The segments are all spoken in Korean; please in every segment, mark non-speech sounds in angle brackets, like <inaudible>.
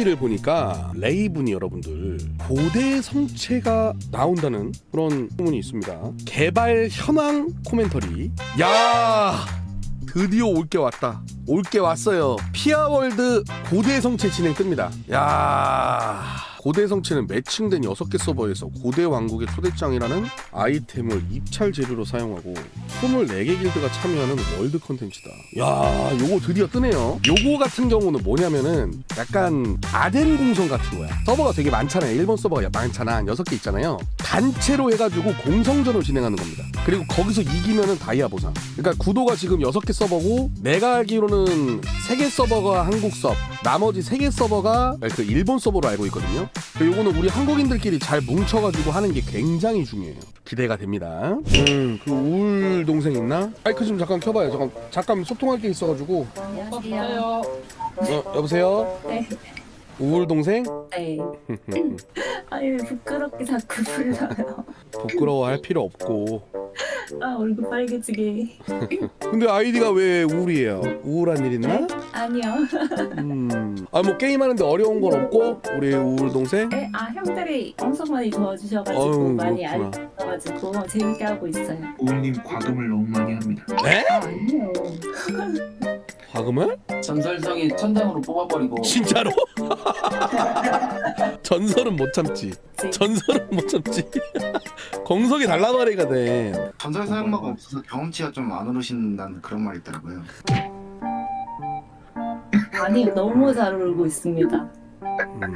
홈페이지를 보니까 레이븐이 여러분들 고대 성체가 나온다는 그런 소문이 있습니다. 개발 현황 코멘터리. 야 드디어 올 게 왔다. 올 게 왔어요. 피아월드 고대 성체 진행 뜹니다. 야 고대 성체는 매칭된 6개 서버에서 고대 왕국의 초대장이라는 아이템을 입찰 재료로 사용하고 24개 길드가 참여하는 월드 컨텐츠다. 야, 요거 드디어 뜨네요. 요거 같은 경우는 뭐냐면은 약간 아덴 공성 같은 거야. 서버가 되게 많잖아요. 일본 서버가 많잖아. 한 6개 있잖아요. 단체로 해가지고 공성전을 진행하는 겁니다. 그리고 거기서 이기면은 다이아 보상. 그러니까 구도가 지금 6개 서버고 내가 알기로는 3개 서버가 한국 서버, 나머지 3개 서버가 그 일본 서버로 알고 있거든요. 요거는 우리 한국인들끼리 잘 뭉쳐가지고 하는 게 굉장히 중요해요. 기대가 됩니다. 음, 그 우울 동생 있나? 마이크 좀 잠깐 켜봐요. 잠깐 잠깐 소통할 게 있어가지고. 안녕하세요. 어, 여보세요? 네. 우울 동생? 네. <laughs> 아니 왜 부끄럽게 자꾸 불러요. 부끄러워할 필요 없고. 아 얼굴 빨개지게. 근데 아이디가 왜 우울이에요? 우울한 일 있나? 아니요. 음. 아 뭐 게임하는데 어려운 건 없고 우리 우울 동생? 네, 아 형들이 엄청 많이 도와주셔가지고 어휴, 많이 그렇구나. 알 려줘가지고 재밌게 하고 있어요. 우울님 과금을 너무 많이 합니다. 에? 아 아니요. 과금을? 전설성이 천장으로 뽑아버리고 진짜로? <laughs> 전설은 못 참지. 전설은 못 참지. <laughs> 공석이 달라버리가 돼. 전설 사용마가 없어서 경험치가 좀 안 오르신다는 그런 말이 있더라고요. 아니 너무 잘 울고 있습니다. 음.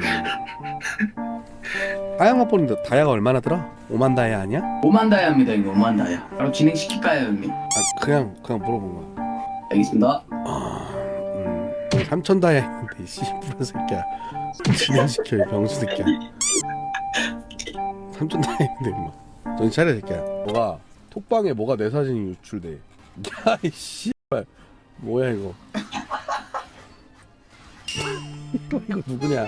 다양 맛보는데 다야가 얼마나 들어? 5만 다야 아니야? 5만 다이아입니다 이거 5만 다이아 바로 진행시킬까요 형님? 아 그냥 그냥 물어본 거야. 알겠습니다 음. 3천 다야 했는데 씨부라 새끼야. 진행시켜 이 병수 새끼야. 3천 다야 했는데 임마. 정신 차려 새끼야. 뭐가 톡방에 뭐가 내 사진이 유출돼. 야이 씨발 뭐야 이거. 이거 <laughs> 이거 누구냐?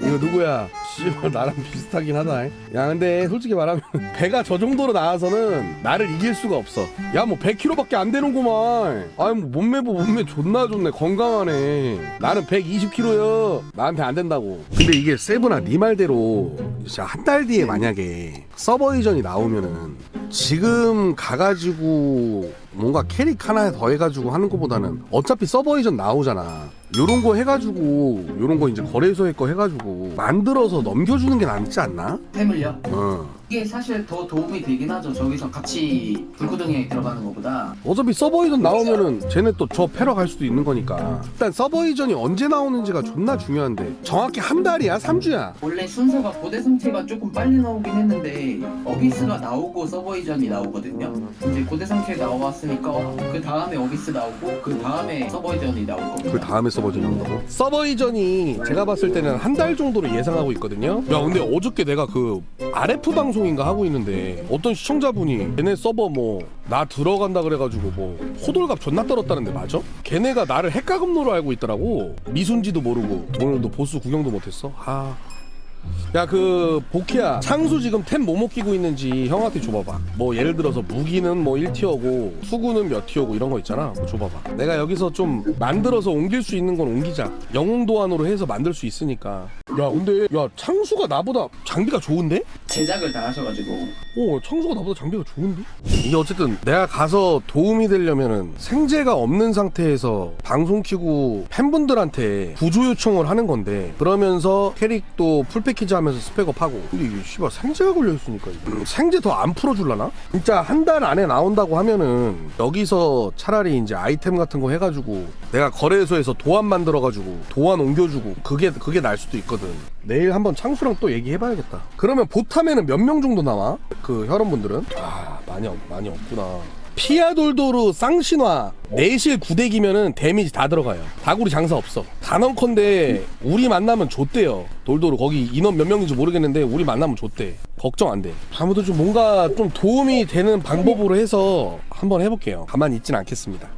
이거 누구야? 씨발 나랑 비슷하긴 하다. 야 근데 솔직히 말하면 <laughs> 배가 저 정도로 나와서는 나를 이길 수가 없어. 야 뭐 100kg밖에 안 되는구만. 아니 뭐 몸매 보 몸매 존나 좋네 건강하네. 나는 120kg야. 나한테 안 된다고. 근데 이게 세븐아 네 말대로 진짜 한 달 뒤에 만약에 서버 이전이 나오면은 지금 가가지고 뭔가 캐릭 하나 더 해가지고 하는 것보다는 어차피 서버 이전 나오잖아. 요런 거 해가지고 요런 거 이제 거래소에 거 해가지고 만들어서 넘겨주는 게 낫지 않나? 템을요? 어. 이게 사실 더 도움이 되긴 하죠 저기서 같이 불구덩이에 들어가는 것보다 어차피 서버 이전 나오면은 쟤네 또 저 패러 갈 수도 있는 거니까 일단 서버 이전이 언제 나오는지가 존나 중요한데 정확히 한 달이야? 3주야? 원래 순서가 고대 성체가 조금 빨리 나오긴 했는데 어비스가 나오고 서버 이전이 나오거든요 이제 고대 성체 나왔 으니까 그 다음에 어비스 나오고 그 다음에 서버 이전이 나올 겁니다 그 다음에 서버 이전이 나온다고? 서버 이전이 제가 봤을 때는 한 달 정도로 예상하고 있거든요 야 근데 어저께 내가 그 RF 방송인가 하고 있는데 어떤 시청자분이 걔네 서버 뭐 나 들어간다 그래가지고 뭐 호돌갑 존나 떨었다는데 맞아? 걔네가 나를 핵가금로로 알고 있더라고 미순지도 모르고 오늘도 보스 구경도 못했어? 아... 야그 보키야. 창수 지금 템 뭐뭐 끼고 있는지 형한테 줘봐봐. 뭐 예를 들어서 무기는 뭐 1티어고 수구는 몇 티어고 이런 거 있잖아. 뭐 줘봐봐. 내가 여기서 좀 만들어서 옮길 수 있는 건 옮기자. 영웅 도안으로 해서 만들 수 있으니까. 야 근데 야 창수가 나보다 장비가 좋은데? 제작을 다 하셔가지고. 어 창수가 나보다 장비가 좋은데? 이게 어쨌든 내가 가서 도움이 되려면은 생재가 없는 상태에서 방송 키고 팬분들한테 구조 요청을 하는 건데 그러면서 캐릭도 풀패 키지 하면서 스펙업 하고 근데 이게 씨발 생재가 걸려있으니까 이게 생재 더안 풀어줄라나? 진짜 한 달 안에 나온다고 하면은 여기서 차라리 이제 아이템 같은 거 해가지고 내가 거래소에서 도안 만들어가지고 도안 옮겨주고 그게 그게 날 수도 있거든 내일 한번 창수랑 또 얘기해봐야겠다 그러면 보탐에는 몇 명 정도 나와? 그 혈원분들은? 아 많이 없, 많이 없구나 피아돌도르 쌍신화 내실 구대기면은 데미지 다 들어가요. 다구리 장사 없어. 단언컨대 우리 만나면 좆대요. 돌도르 거기 인원 몇 명인지 모르겠는데 우리 만나면 좆대. 걱정 안돼. 아무튼 좀 뭔가 좀 도움이 되는 방법으로 해서 한번 해볼게요. 가만히 있진 않겠습니다